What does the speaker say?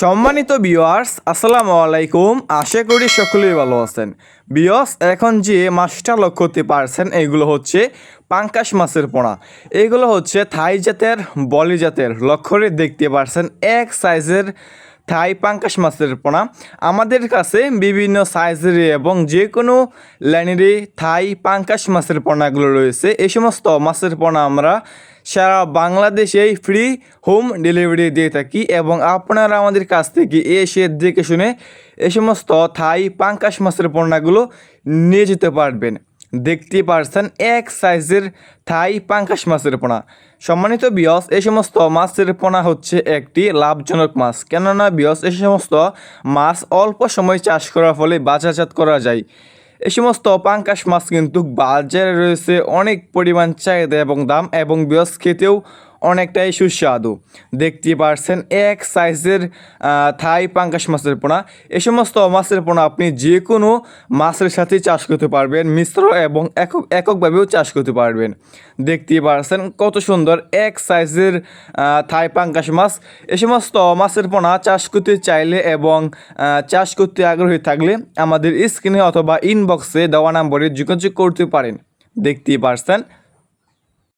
সম্মানিত বিওয়ার্স আসসালামু আলাইকুম। আশা করি সকলেই ভালো আছেন। বিয়স এখন যে মাছটা লক্ষ্য করতে পারছেন, এগুলো হচ্ছে পাঙ্কাশ মাছের পোনা। এগুলো হচ্ছে থাই জাতের, বলি জাতের। লক্ষ্য করে দেখতে পারছেন, এক সাইজের থাই পাঙ্কাশ মাছের পোনা। আমাদের কাছে বিভিন্ন সাইজের এবং যে কোনো লাইনেরই থাই পাঙ্কাশ মাছের পোনাগুলো রয়েছে। এই সমস্ত মাছের পোনা আমরা সারা বাংলাদেশেই ফ্রি হোম ডেলিভারি দিয়ে থাকি এবং আপনারা আমাদের কাছ থেকে এসে দেখে শুনে এই সমস্ত থাই পাঙ্কাশ মাছের পণ্যগুলো নিয়ে যেতে পারবেন। দেখতে পারছেন এক সাইজের থাই পাঙ্কাশ মাছের পোনা। সম্মানিত বিয়স এই সমস্ত মাছের পোনা হচ্ছে একটি লাভজনক মাছ। কেননা বিয়স এই সমস্ত মাছ অল্প সময় চাষ করার ফলে বাজারজাত করা যায়। এই সমস্ত পাঙ্কাশ মাছ কিন্তু বাজারে রয়েছে অনেক পরিমাণ চাহিদা এবং দাম এবং বিয়স খেতেও অনেকটাই সুস্বাদু। দেখতে পারছেন এক সাইজের থাই পাঙ্কাশ মাছের পোনা। এ সমস্ত মাছের পোনা আপনি যে কোনো মাছের সাথে চাষ করতে পারবেন, মিশ্র এবং একক, এককভাবেও চাষ করতে পারবেন। দেখতে পারছেন কত সুন্দর এক সাইজের থাই পাঙ্কাশ মাছ। এ সমস্ত মাছের পোনা চাষ করতে চাইলে এবং চাষ করতে আগ্রহী থাকলে আমাদের স্ক্রিনে অথবা ইনবক্সে দেওয়া নম্বরে যোগাযোগ করতে পারেন। দেখতেই পারছেন